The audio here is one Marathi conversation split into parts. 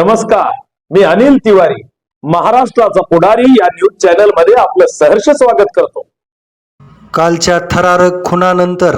नमस्कार मी अनिल तिवारी महाराष्ट्राचा पुढारी या न्यूज चॅनलमध्ये आपलं सहर्ष स्वागत करतो. कालच्या थरारक खुनानंतर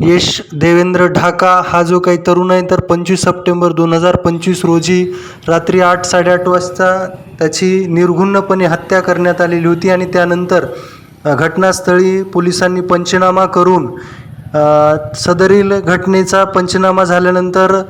यश देवेंद्र ढाका हा जो काही तरुण आहे तर पंचवीस सप्टेंबर दोन हजार पंचवीस रोजी रात्री आठ साडेआठ वाजता त्याची निर्घुण्णपणे हत्या करण्यात आलेली होती आणि त्यानंतर घटनास्थळी पोलिसांनी पंचनामा करून सदरील घटनेचा पंचनामा झाल्यानंतर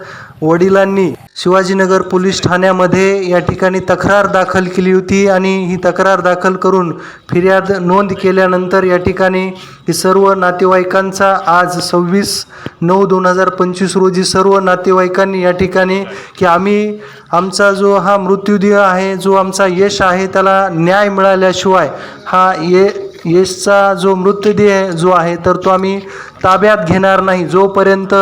वडिलांनी शिवाजीनगर पोलीस ठाण्यामध्ये या ठिकाणी तक्रार दाखल केली होती आणि ही तक्रार दाखल करून फिर्याद नोंद केल्यानंतर या ठिकाणी ही सर्व नातेवाईकांचा आज सव्वीस नऊ दोन हजार पंचवीस रोजी सर्व नातेवाईकांनी या ठिकाणी की आम्ही आमचा जो हा मृत्यूदेह आहे जो आमचा यश आहे त्याला न्याय मिळाल्याशिवाय हा ये यशचा जो मृतदेह जो आहे तर तो आम्ही ताब्यात घेणार नाही. जोपर्यंत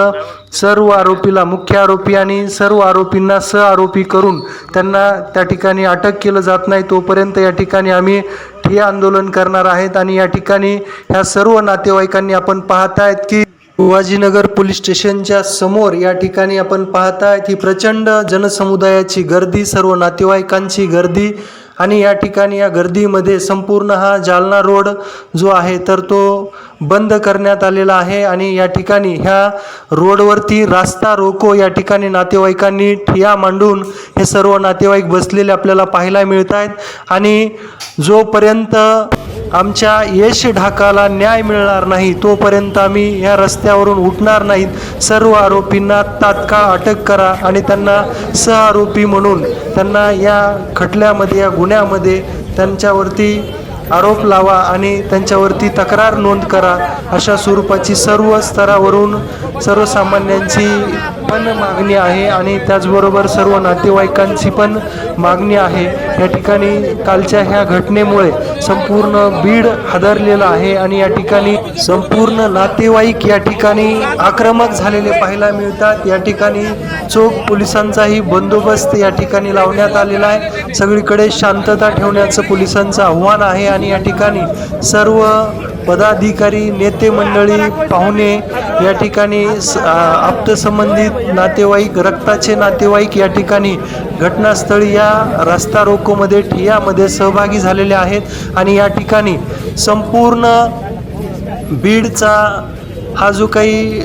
सर्व आरोपीला मुख्य आरोपी आणि सर्व आरोपींना सह आरोपी करून त्यांना त्या ठिकाणी अटक केलं जात नाही. तोपर्यंत या ठिकाणी आम्ही ठिय्या आंदोलन करणार आहेत आणि या ठिकाणी ह्या सर्व नातेवाईकांनी आपण पाहतायत की शिवाजीनगर पोलीस स्टेशनच्या समोर या ठिकाणी आपण पाहतायत ही प्रचंड जनसमुदायाची गर्दी सर्व नातेवाईकांची गर्दी आणि या ठिकाणी या गर्दीमध्ये संपूर्ण हा जालना रोड जो आहे तर तो बंद करण्यात आलेला आहे आणि या ठिकाणी ह्या रोडवरती रास्ता रोको या ठिकाणी नातेवाईकांनी ठिया मांडून हे सर्व नातेवाईक बसलेले आपल्याला पाहायला मिळत आहेत आणि जोपर्यंत आमच्या यश ढाकाला न्याय मिळणार नाही तोपर्यंत आम्ही या रस्त्यावरून उठणार नाहीत. सर्व आरोपींना तात्काळ अटक करा आणि त्यांना सहआरोपी म्हणून त्यांना या खटल्यामध्ये या गुन्ह्यामध्ये त्यांच्यावरती आरोप लावा आणि त्यांच्यावरती तक्रार नोंद करा अशा स्वरूपाची सर्व स्तरावरून सर्वसामान्यांची पण मागणी आहे आणि त्याचबरोबर सर्व नातेवाईकांची पण मागणी आहे. या ठिकाणी कालच्या ह्या घटनेमुळे संपूर्ण बीड हादरलेलं आहे आणि या ठिकाणी संपूर्ण नातेवाईक या ठिकाणी आक्रमक झालेले पाहायला मिळतात. या ठिकाणी चोख पोलिसांचाही बंदोबस्त या ठिकाणी लावण्यात आलेला आहे. सगळीकडे शांतता ठेवण्याचं पोलिसांचं आव्हान आहे आणि या ठिकाणी सर्व पदाधिकारी नेते मंडळी पाहुणे या ठिकाणी स- आप्तसंबंधित नातेवाईक रक्ताचे नातेवाईक या ठिकाणी घटनास्थळी या रस्ता रोकोमध्ये ठियामध्ये सहभागी झालेले आहेत आणि या ठिकाणी संपूर्ण बीडचा हा जो काही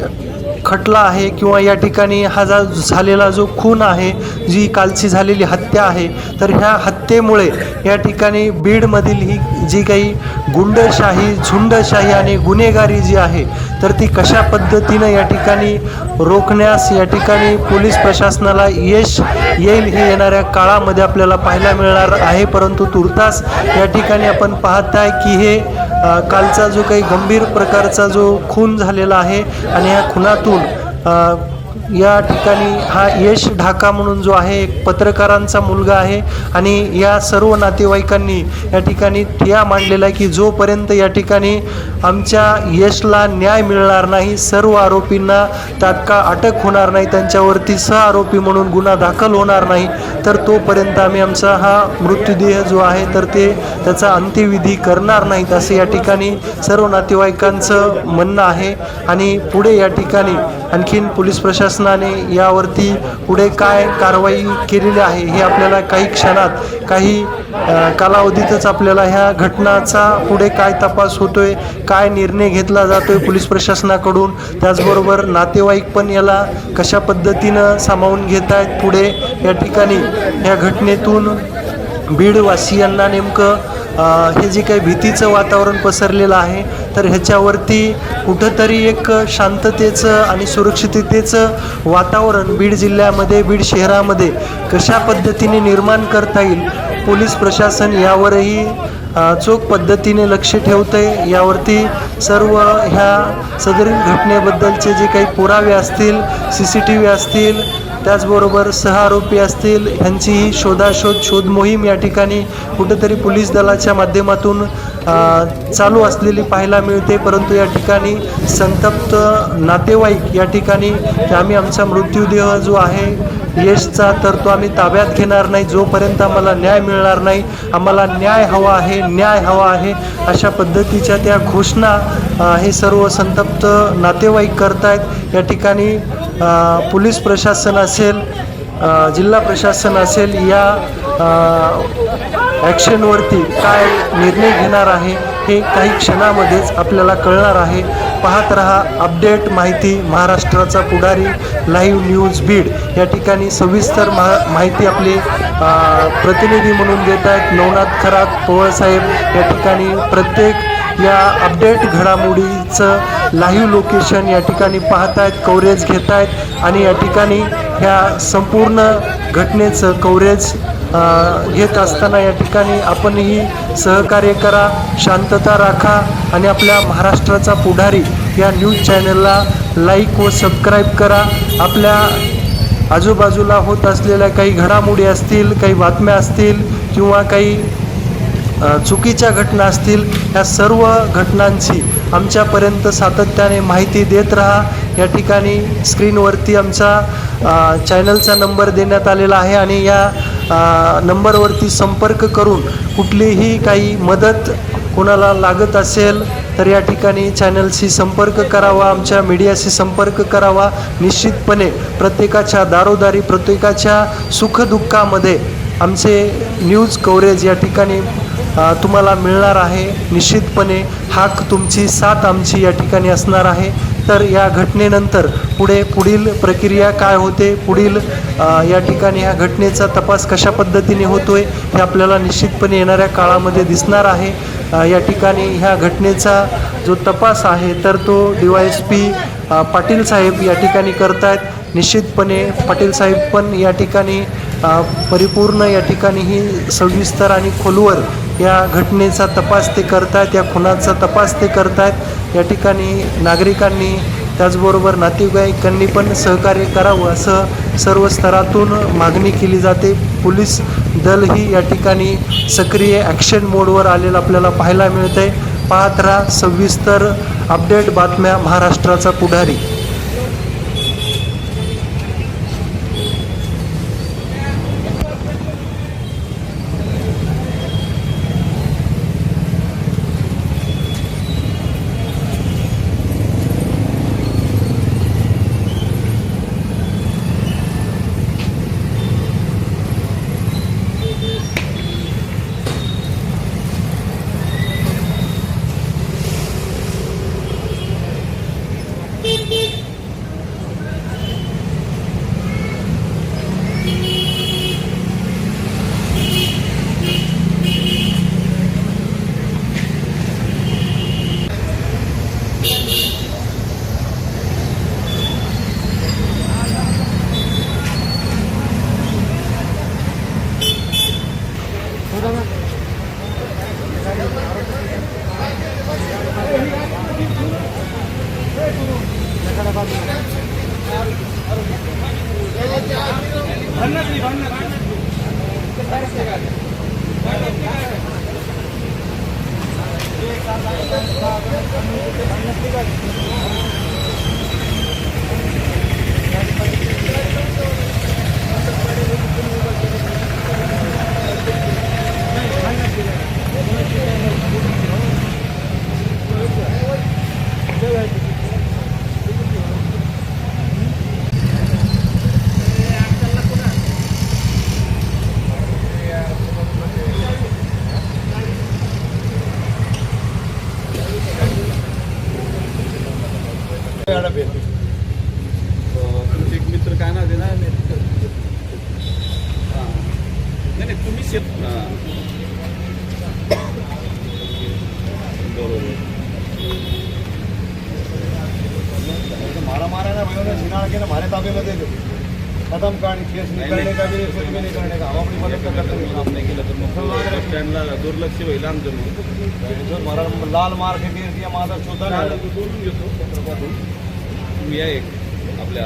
खटला आहे किंवा या ठिकाणी हा जा झालेला जो खून आहे जी कालची झालेली हत्या आहे तर ह्या हत्येमुळे या ठिकाणी बीडमधील ही जी काही गुंडशाही झुंडशाही आणि गुन्हेगारी जी आहे तर ती कशा पद्धतीनं या ठिकाणी रोखण्यास या ठिकाणी पोलीस प्रशासनाला यश येईल हे येणाऱ्या काळामध्ये आपल्याला पाहायला मिळणार आहे परंतु तुर्तास या ठिकाणी आपण पाहत आहे की हे कालचा जो काही गंभीर प्रकारचा जो खून झालेला आहे आणि या खुनातून या ठिकाणी हा यश ढाका म्हणून जो आहे एक पत्रकारांचा मुलगा आहे आणि या सर्व नातेवाईकांनी या ठिकाणी ठिया मांडलेला आहे की जोपर्यंत या ठिकाणी आमच्या यशला न्याय मिळणार नाही सर्व आरोपींना तात्काळ अटक होणार नाही त्यांच्यावरती सह आरोपी म्हणून गुन्हा दाखल होणार नाही तर तोपर्यंत आम्ही आमचा हा मृत्यूदेह जो आहे तर ते त्याचा अंत्यविधी करणार नाहीत असं या ठिकाणी सर्व नातेवाईकांचं म्हणणं आहे. आणि पुढे या ठिकाणी आणखीन पोलीस प्रशासनाने यावरती पुढे काय कारवाई केलेली आहे हे आपल्याला काही क्षणात काही कालावधीतच आपल्याला ह्या घटनाचा पुढे काय तपास होतोय काय निर्णय घेतला जातोय पोलीस प्रशासनाकडून त्याचबरोबर नातेवाईक पण याला कशा पद्धतीनं सामावून घेत आहेत पुढे या ठिकाणी या घटनेतून बीडवासियांना नेमकं हे जे काही भीतीचं वातावरण पसरलेलं आहे तर ह्याच्यावरती कुठंतरी एक शांततेचं आणि सुरक्षिततेचं वातावरण बीड जिल्ह्यामध्ये बीड शहरामध्ये कशा पद्धतीने निर्माण करता येईल पोलीस प्रशासन यावरही चोख पद्धतीने लक्ष ठेवतं आहे यावरती सर्व ह्या सदरील घटनेबद्दलचे जे काही पुरावे असतील सी सी टी व्ही असतील त्याचबरोबर सहआरोपी असतील ह्यांचीही शोधाशोध शोध मोहीम या ठिकाणी कुठेतरी पोलीस दलाच्या माध्यमातून चालू असलेली पाहायला मिळते. परंतु या ठिकाणी संतप्त नातेवाईक या ठिकाणी की आम्ही आमचा मृत्यूदेह जो आहे यशचा तर तो आम्ही ताब्यात घेणार नाही. जोपर्यंत आम्हाला न्याय मिळणार नाही आम्हाला न्याय हवा आहे न्याय हवा आहे अशा पद्धतीच्या त्या घोषणा हे सर्व संतप्त नातेवाईक करतायत. या ठिकाणी पोलीस प्रशासन असेल जिल्हा प्रशासन असेल या ॲक्शनवरती काय निर्णय घेणार आहे हे काही क्षणामध्येच आपल्याला कळणार आहे. पाहत रहा अपडेट माहिती महाराष्ट्राचा पुढारी लाईव्ह न्यूज बीड या ठिकाणी सविस्तर महा माहिती आपले प्रतिनिधी म्हणून देत आहेत नवनाथ खरात पोवळसाहेब या ठिकाणी प्रत्येक या अपडेट घडामोडीचं लाईव्ह लोकेशन या ठिकाणी पाहत आहेत कवरेज घेत आहेत. आणि या ठिकाणी ह्या संपूर्ण घटनेचं कव्हरेज घेत असताना या ठिकाणी आपणही सहकार्य करा शांतता राखा आणि आपल्या महाराष्ट्राचा पुढारी या न्यूज चॅनलला लाईक व सबस्क्राईब करा. आपल्या आजूबाजूला होत असलेल्या काही घडामोडी असतील काही बातम्या असतील किंवा काही चुकीच्या घटना असतील या सर्व घटनांची आमच्यापर्यंत सातत्याने माहिती देत राहा. या ठिकाणी स्क्रीनवरती आमचा चॅनलचा नंबर देण्यात आलेला आहे आणि या नंबरवरती संपर्क करून कुठलीही काही मदत कोणाला लागत असेल तर या ठिकाणी चॅनलशी संपर्क करावा आमच्या मीडियाशी संपर्क करावा. निश्चितपणे प्रत्येकाच्या दारोदारी प्रत्येकाच्या सुखदुःखामध्ये आमचे न्यूज कव्हरेज या ठिकाणी तुम्हाला मिळणार आहे. निश्चितपणे हाक तुमची साथ आमची या ठिकाणी असणार आहे. तर या घटनेनंतर पुढे पुढील प्रक्रिया काय होते पुढील या ठिकाणी ह्या घटनेचा तपास कशा पद्धतीने होतो आहे हे आपल्याला निश्चितपणे येणाऱ्या काळामध्ये दिसणार आहे. या ठिकाणी ह्या घटनेचा जो तपास आहे तर तो D Y S P Patil साहेब या ठिकाणी करतायत. निश्चितपणे पाटील साहेब पण या ठिकाणी परिपूर्ण या ठिकाणी ही सविस्तर आणि खोलवर या घटनेचा तपास ते करतायत या खुनाचा तपास ते करतायत. या ठिकाणी नागरिकांनी त्याचबरोबर नातेवाईकांनी पण सहकार्य करावं असं सर्व स्तरातून मागणी केली जाते. पोलीस दलही या ठिकाणी सक्रिय ॲक्शन मोडवर आलेलं आपल्याला पाहायला मिळतंय. पाहत राहा सविस्तर अपडेट बातम्या महाराष्ट्राचा पुढारी. तुमचे एक मित्र काय नाव आहे ना हां. नाही नाही तुम्ही शेत हां. बरोबर. मारा मारा ना ने छिनाड़ के ना हमारे ताबे में दे दो खत्म कहानी केस नहीं करने का भी कुछ भी नहीं करने का? हम अपनी मदद कर करते हैं काम नाही केलं तर मग. बस स्टँडला दुर्लक्ष होईल आमचं मग. मारा लाल मार चौथा चालेल, तो बोलून घेतो तुम्ही या एक आपल्या